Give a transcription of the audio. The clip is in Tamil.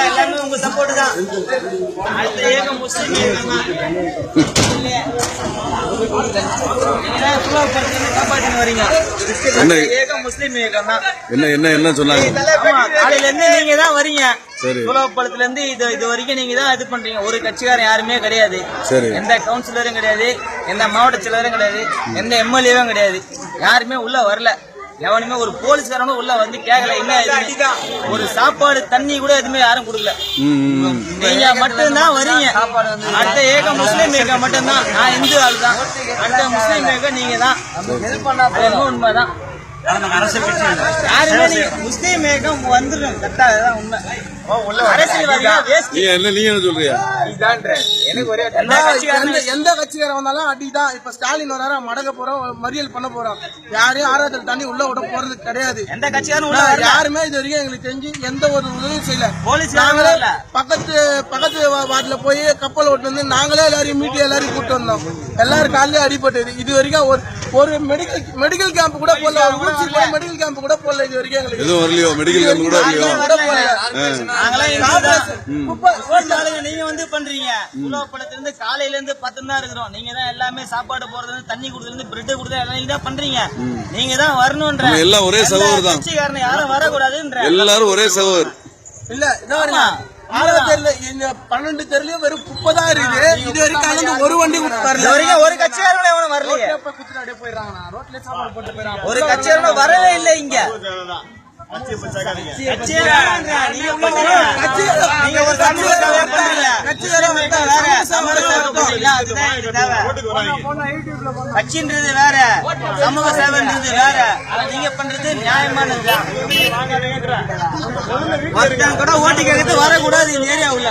எல்லாமே உங்க சப்போர்ட் தான் அடுத்த ஏக முஸ்லீம் வரீங்க என்ன? முஸ்லீம் தான் என்ன என்ன என்ன சொன்னாங்க இருந்து நீங்க தான் வரீங்க. சரி. சுலபப்படத்துல இருந்து இது இது வரைக்கும் நீங்க தான் இது பண்றீங்க. ஒரு கட்சிக்காரன் யாருமே கிடையாது. சரி. எந்த கவுன்சிலரும் கிடையாது. எந்த மாவட்ட செயலரும் கிடையாது. எந்த எம்எல்ஏவும் கிடையாது. யாருமே உள்ள வரல. எவனுமே ஒரு போலீஸ்காரனும் உள்ள வந்து கேட்கல என்ன இது ஒரு சாப்பாடு தண்ணி கூட எதுவுமே யாரும் கொடுக்கல. நீங்க மட்டும்தான் வரீங்க. அடுத்த ஏக முஸ்லீம் ஏகம் மட்டும்தான். நான் இந்து ஆள் தான் அடுத்த முஸ்லீம் ஏகம் நீங்க தான் உண்மைதான். முஸ்லீம் ஏகம் வந்துடும் கரெக்டா அதுதான் உண்மை. அரசியல்வாதிகள் வேஸ்ட். நீ என்ன நீ என்ன சொல்றியா? எந்த கட்சிக்காரன்? வந்தாலும் அடிதான். இப்ப ஸ்டாலின் வராரு மடக்க போறோம் மறியல் பண்ண போறோம் யாரையும் ஆறாவது தண்ணி உள்ள விட போறது கிடையாது. எந்த வரல? யாருமே இது வரைக்கும் எங்களுக்கு தெரிஞ்சு எந்த ஒரு உதவியும் செய்யல. போலீஸ்காரங்க நாங்களே. பக்கத்து பக்கத்து வார்டுல போய் கப்பல் ஓட்டு வந்து நாங்களே எல்லாரையும் மீட்டி எல்லாரையும் கூட்டு வந்தோம். எல்லாரும் காலையில அடிபட்டது. இது வரைக்கும் ஒரு ஒரு மெடிக்கல் மெடிக்கல் கேம்ப் கூட போடல. ஒரு ஊசி கூட மெடிக்கல் கேம்ப் கூட போடல இது வரைக்கும் எங்களுக்கு. எதுவும் வரலையோ? மெடிக்கல் கேம்ப் கூட வரலையோ? நீங்க வந்து பண்றீங்க. உலகப்படத்துல இருந்து காலையில இருந்து பத்து தான் இருக்கிறோம். நீங்க தான் எல்லாமே சாப்பாடு போறது தண்ணி கொடுத்தது இருந்து, பிரெட் கொடுத்தது எல்லாம் நீங்க தான் பண்றீங்க. நீங்க தான் வரணும்ன்ற எல்லாம் ஒரே சகோதரர் தான். யாரும் வரக்கூடாதுன்ற. எல்லாரும் ஒரே சகோதர் இல்ல என்ன ஆளு தெரியல இந்த பன்னெண்டு தெருலயும் வெறும் குப்பை தான் இருக்குது இது வரைக்கும் கலந்து ஒரு வண்டி வரல வரைக்கும் ஒரு கட்சியாரும் எவனும் வரலையே குத்துட்டு போயிடுறாங்க ரோட்ல சாப்பாடு போட்டு போயிடறாங்க ஒரு கட்சியாரும் வரவே இல்லை இங்க. கட்சின்றது வேற சமூக சேவைன்றது வேற நீங்க பண்றது நியாயமானது ஒருத்தன் கூட ஓட்டு கேட்கறது வரக்கூடாது இந்த ஏரியாவுல.